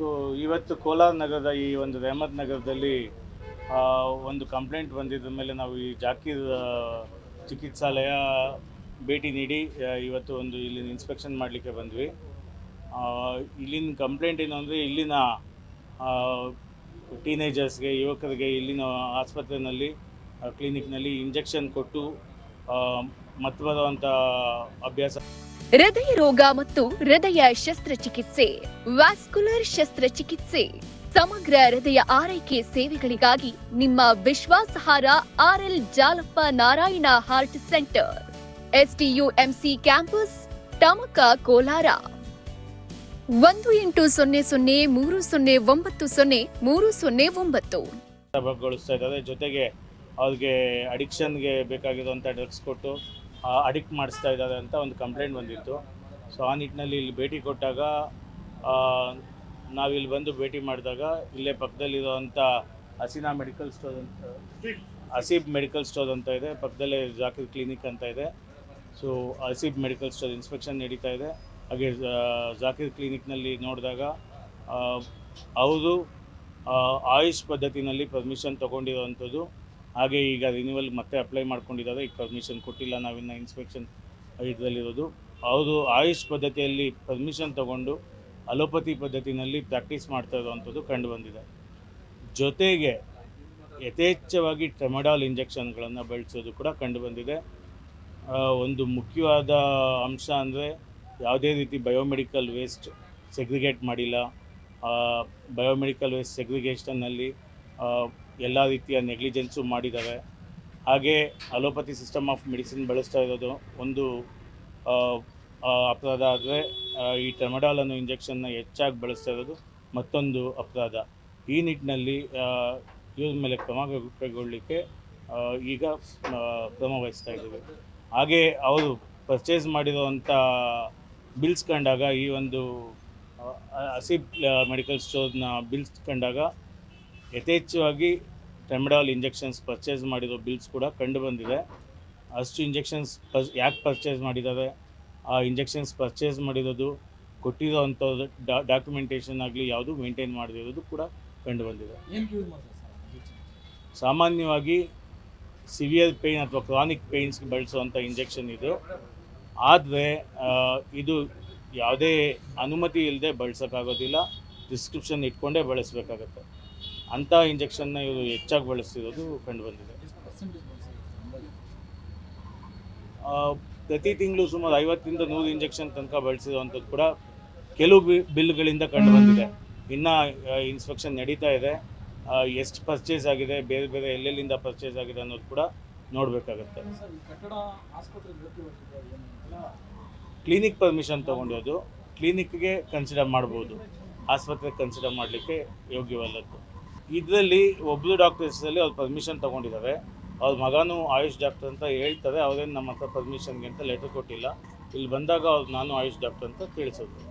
So ಇವತ್ತು ಕೋಲಾರ ನಗರದ ಈ ಒಂದು ರೆಹಮತ್ ನಗರದಲ್ಲಿ ಒಂದು ಕಂಪ್ಲೇಂಟ್ ಬಂದಿದ್ದ ಮೇಲೆ ನಾವು ಈ ಜಾಕೀರ್ ಚಿಕಿತ್ಸಾಲಯ ಭೇಟಿ ನೀಡಿ ಇವತ್ತು ಒಂದು ಇಲ್ಲಿನ ಇನ್ಸ್ಪೆಕ್ಷನ್ ಮಾಡಲಿಕ್ಕೆ ಬಂದ್ವಿ. ಇಲ್ಲಿನ ಕಂಪ್ಲೇಂಟ್ ಏನು ಅಂದರೆ ಇಲ್ಲಿನ ಟೀನೇಜರ್ಸ್ಗೆ ಯುವಕರಿಗೆ ಇಲ್ಲಿನ ಆಸ್ಪತ್ರೆಯಲ್ಲಿ ಕ್ಲಿನಿಕ್ನಲ್ಲಿ ಇಂಜೆಕ್ಷನ್ ಕೊಟ್ಟು ಮತ್ತು ಬರುವಂಥ ಅಭ್ಯಾಸ ಹೃದಯ ರೋಗ ಮತ್ತು ಹೃದಯ ಶಸ್ತ್ರಚಿಕಿತ್ಸೆ, ವ್ಯಾಸ್ಕುಲರ್ ಶಸ್ತ್ರಚಿಕಿತ್ಸೆ, ಸಮಗ್ರ ಹೃದಯ ಆರೈಕೆ ಸೇವೆಗಳಿಗಾಗಿ ನಿಮ್ಮ ವಿಶ್ವಾಸಾರ್ಹ RL Jalappa Narayana heart centre STUMC campus, Tamaka Kolar. ಒಂದು ಎಂಟು ಸೊನ್ನೆ ಸೊನ್ನೆ ಮೂರು ಸೊನ್ನೆ ಒಂಬತ್ತು ಸೊನ್ನೆ ಮೂರು ಸೊನ್ನೆ ಒಂಬತ್ತು. ಜೊತೆಗೆ ಅವ್ರಿಗೆ ಅಡಿಕ್ಷನ್ಗೆ ಬೇಕಾಗಿರುವಂಥ ಡ್ರಗ್ಸ್ ಕೊಟ್ಟು ಅಡಿಕ್ಟ್ ಮಾಡಿಸ್ತಾ ಇದ್ದಾರೆ ಅಂತ ಒಂದು ಕಂಪ್ಲೇಂಟ್ ಬಂದಿತ್ತು. ಸೊ ಆ ನಿಟ್ಟಿನಲ್ಲಿ ಇಲ್ಲಿ ಭೇಟಿ ಕೊಟ್ಟಾಗ ನಾವಿಲ್ಲಿ ಬಂದು ಭೇಟಿ ಮಾಡಿದಾಗ ಇಲ್ಲೇ ಪಕ್ಕದಲ್ಲಿರುವಂಥ ಹಸೀನಾ ಮೆಡಿಕಲ್ ಸ್ಟೋರ್ ಅಂತ, ಹಸೀಬ್ ಮೆಡಿಕಲ್ ಸ್ಟೋರ್ ಅಂತ ಇದೆ. ಪಕ್ಕದಲ್ಲೇ ಜಾಕಿರ್ ಕ್ಲಿನಿಕ್ ಅಂತ ಇದೆ. So Haseeb medical store inspection ನಡೀತಾ ಇದೆ. ಹಾಗೆ ಜಾಕಿರ್ ಕ್ಲಿನಿಕ್ನಲ್ಲಿ ನೋಡಿದಾಗ ಅವರು ಆಯುಷ್ ಪದ್ಧತಿನಲ್ಲಿ ಪರ್ಮಿಷನ್ ತೊಗೊಂಡಿರೋವಂಥದ್ದು. ಹಾಗೆ ಈಗ ರಿನ್ಯೂವಲ್ ಮತ್ತೆ ಅಪ್ಲೈ ಮಾಡ್ಕೊಂಡಿದ್ದಾರೆ. ಈಗ ಪರ್ಮಿಷನ್ ಕೊಟ್ಟಿಲ್ಲ ನಾವಿನ್ನು ಇನ್ಸ್ಪೆಕ್ಷನ್ ಇದರಲ್ಲಿರೋದು ಅವರು ಆಯುಷ್ ಪದ್ಧತಿಯಲ್ಲಿ ಪರ್ಮಿಷನ್ ತಗೊಂಡು ಅಲೋಪತಿ ಪದ್ಧತಿನಲ್ಲಿ ಪ್ರಾಕ್ಟೀಸ್ ಮಾಡ್ತಾ ಇರುವಂಥದ್ದು ಕಂಡು ಬಂದಿದೆ. ಜೊತೆಗೆ ಯಥೇಚ್ಛವಾಗಿ ಟ್ರೆಮಡಾಲ್ ಇಂಜೆಕ್ಷನ್ಗಳನ್ನು ಬಳಸೋದು ಕೂಡ ಕಂಡು ಬಂದಿದೆ. ಒಂದು ಮುಖ್ಯವಾದ ಅಂಶ ಅಂದರೆ ಯಾವುದೇ ರೀತಿ ಬಯೋಮೆಡಿಕಲ್ ವೇಸ್ಟ್ ಸೆಗ್ರಿಗೇಟ್ ಮಾಡಿಲ್ಲ. ಬಯೋಮೆಡಿಕಲ್ ವೇಸ್ಟ್ ಸೆಗ್ರಿಗೇಷನ್ನಲ್ಲಿ ಎಲ್ಲ ರೀತಿಯ ನೆಗ್ಲಿಜೆನ್ಸು ಮಾಡಿದ್ದಾವೆ ಹಾಗೆ ಅಲೋಪತಿ ಸಿಸ್ಟಮ್ ಆಫ್ ಮೆಡಿಸಿನ್ ಬಳಸ್ತಾ ಇರೋದು ಒಂದು ಅಪರಾಧ ಆದರೆ ಈ ಟೆಮಡಾಲ್ ಅನ್ನೋ ಇಂಜೆಕ್ಷನ್ನ ಹೆಚ್ಚಾಗಿ ಬಳಸ್ತಾ ಇರೋದು ಮತ್ತೊಂದು ಅಪರಾಧ. ಈ ನಿಟ್ಟಿನಲ್ಲಿ ಇವ್ರ ಮೇಲೆ ಕ್ರಮ ಕೈಗೊಳ್ಳಲಿಕ್ಕೆ ಈಗ ಕ್ರಮ ವಹಿಸ್ತಾ ಇದ್ದೀವಿ. ಹಾಗೆ ಅವರು ಪರ್ಚೇಸ್ ಮಾಡಿರೋವಂಥ ಬಿಲ್ಸ್ ಕಂಡಾಗ ಈ ಒಂದು ಹಸಿ ಮೆಡಿಕಲ್ ಸ್ಟೋರ್ನ ಬಿಲ್ಸ್ ಕಂಡಾಗ ಯಥೇಚ್ಛವಾಗಿ ಟೆಮಿಡಾಲ್ ಇಂಜೆಕ್ಷನ್ಸ್ ಪರ್ಚೇಸ್ ಮಾಡಿರೋ ಬಿಲ್ಸ್ ಕೂಡ ಕಂಡು ಬಂದಿದೆ ಅಷ್ಟು ಇಂಜೆಕ್ಷನ್ಸ್ ಪರ್ ಯಾಕೆ ಪರ್ಚೇಸ್ ಮಾಡಿದ್ದಾರೆ? ಆ ಇಂಜೆಕ್ಷನ್ಸ್ ಪರ್ಚೇಸ್ ಮಾಡಿರೋದು ಕೊಟ್ಟಿರೋ ಅಂಥದ್ದು ಡಾಕ್ಯುಮೆಂಟೇಷನ್ ಆಗಲಿ ಯಾವುದು ಮೇಂಟೈನ್ ಮಾಡದಿರೋದು ಕೂಡ ಕಂಡು ಬಂದಿದೆ ಸಾಮಾನ್ಯವಾಗಿ ಸಿವಿಯರ್ ಪೇಯ್ನ್ ಅಥವಾ ಕ್ರಾನಿಕ್ ಪೇಯ್ನ್ಸ್ಗೆ ಬಳಸುವಂಥ ಇಂಜೆಕ್ಷನ್ ಇದು. ಆದರೆ ಇದು ಯಾವುದೇ ಅನುಮತಿ ಇಲ್ಲದೆ ಬಳಸೋಕ್ಕಾಗೋದಿಲ್ಲ. ಪ್ರಿಸ್ಕ್ರಿಪ್ಷನ್ ಇಟ್ಕೊಂಡೇ ಬಳಸಬೇಕಾಗತ್ತೆ. ಅಂಥ ಇಂಜೆಕ್ಷನ್ನ ಇವರು ಹೆಚ್ಚಾಗಿ ಬಳಸ್ತಿರೋದು ಕಂಡು ಬಂದಿದೆ. ಪ್ರತಿ ತಿಂಗಳು ಸುಮಾರು ಐವತ್ತರಿಂದ ನೂರು ಇಂಜೆಕ್ಷನ್ ತನಕ ಬಳಸಿರುವಂಥದ್ದು ಕೂಡ ಕೆಲವು ಬಿಲ್ಗಳಿಂದ ಕಂಡು ಬಂದಿದೆ. ಇನ್ನು ಇನ್ಸ್ಪೆಕ್ಷನ್ ನಡೀತಾ ಇದೆ. ಎಷ್ಟು ಪರ್ಚೇಸ್ ಆಗಿದೆ, ಬೇರೆ ಬೇರೆ ಎಲ್ಲೆಲ್ಲಿಂದ ಪರ್ಚೇಸ್ ಆಗಿದೆ ಅನ್ನೋದು ಕೂಡ ನೋಡಬೇಕಾಗತ್ತೆ. ಕ್ಲಿನಿಕ್ ಪರ್ಮಿಷನ್ ತೊಗೊಂಡಿರೋದು ಕ್ಲಿನಿಕ್ಗೆ ಕನ್ಸಿಡರ್ ಮಾಡ್ಬೋದು. ಆಸ್ಪತ್ರೆಗೆ ಕನ್ಸಿಡರ್ ಮಾಡಲಿಕ್ಕೆ ಯೋಗ್ಯವಲ್ಲದ್ದು. ಇದರಲ್ಲಿ ಒಬ್ಬರು ಡಾಕ್ಟರ್ಸಲ್ಲಿ ಅವ್ರು ಪರ್ಮಿಷನ್ ತೊಗೊಂಡಿದ್ದಾರೆ ಅವ್ರ ಮಗನೂ ಆಯುಷ್ ಡಾಕ್ಟರ್ ಅಂತ ಹೇಳ್ತಾರೆ, ಅವರೇನು ನಮ್ಮ ಹತ್ರ ಪರ್ಮಿಷನ್ಗೆ ಅಂತ ಲೆಟರ್ ಕೊಟ್ಟಿಲ್ಲ. ಇಲ್ಲಿ ಬಂದಾಗ ಅವ್ರು ನಾನು ಆಯುಷ್ ಡಾಕ್ಟರ್ ಅಂತ ತಿಳಿಸಿದ್ರು